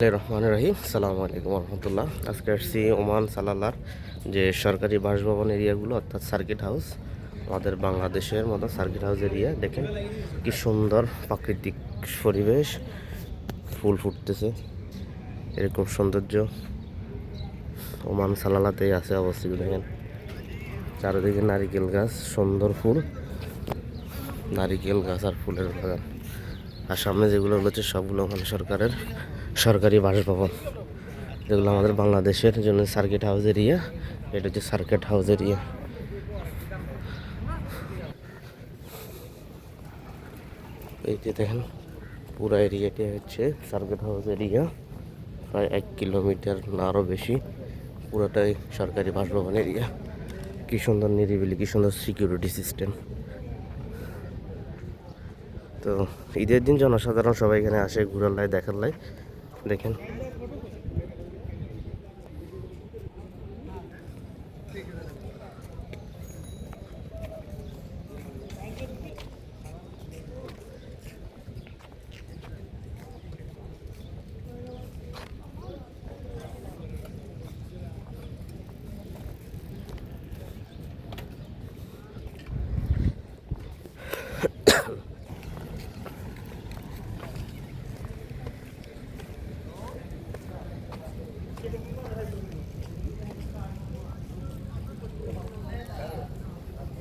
রহমান রহিম। সালামু আলাইকুম রহমতুল্লাহ। আজকে আসছি ওমান সালালার যে সরকারি বাসভবন এরিয়াগুলো, অর্থাৎ সার্কিট হাউস, আমাদের বাংলাদেশের মতো সার্কিট হাউস এরিয়া। দেখেন কি সুন্দর প্রাকৃতিক পরিবেশ, ফুল ফুটতেছে, এরকম সৌন্দর্য। ওমান সালালাতেই আছে অবস্থিত, দেখেন। চারিদিকে নারিকেল গাছ, সুন্দর ফুল। নারিকেল গাছ আর ফুলের বাগান। আর সামনে যেগুলো রয়েছে, সবগুলো ওখানে সরকারের সরকারি বাসভবন যেগুলো আমাদের বাংলাদেশের জন্য সার্কিট হাউস এরিয়া এটা হচ্ছে সার্কিট হাউস এরিয়া এই যে দেখেন, পুরো এরিয়াটি হচ্ছে সার্কিট হাউস এরিয়া প্রায় এক কিলোমিটার না আরও বেশি পুরোটাই সরকারি বাসভবন এরিয়া কি সুন্দর নিরিবিলি, কি সুন্দর সিকিউরিটি সিস্টেম তো ঈদের দিন জনসাধারণ সবাই এখানে আসে, ঘুরার লাই, দেখার লাই। দেখেন।